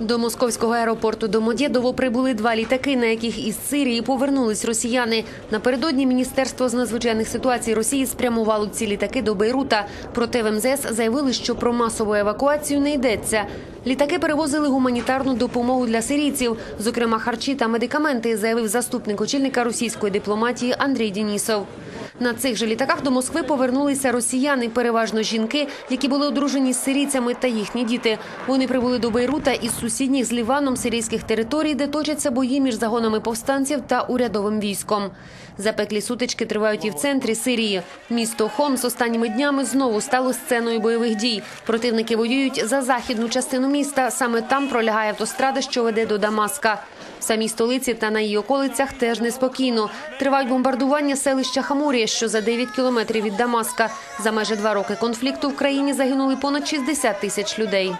До московського аеропорту Домодєдово прибули два літаки, на яких із Сирії повернулись росіяни. Напередодні міністерство з надзвичайних ситуацій Росії спрямувало ці літаки до Бейрута. Проте в МЗС заявили, що про масову евакуацію не йдеться. Літаки перевозили гуманітарну допомогу для сирійців, зокрема харчі та медикаменти, заявив заступник очільника російської дипломатії Андрій Дінісов. На цих же літаках до Москви повернулися росіяни, переважно жінки, які були одружені з сирійцями та їхні діти. Вони прибули до Бейрута із сусідніх з Ліваном сирійських територій, де точаться бої між загонами повстанців та урядовим військом. Запеклі сутички тривають і в центрі Сирії. Місто Хомс останніми днями знову стало сценою бойових дій. Противники воюють за західну частину міста. Саме там пролягає автострада, що веде до Дамаска. В самій столиці та на її околицях теж неспокійно. Тривають бомбардування селища Хамурія, що за 9 кілометрів від Дамаска. За майже два роки конфлікту в країні загинули понад 60 тисяч людей.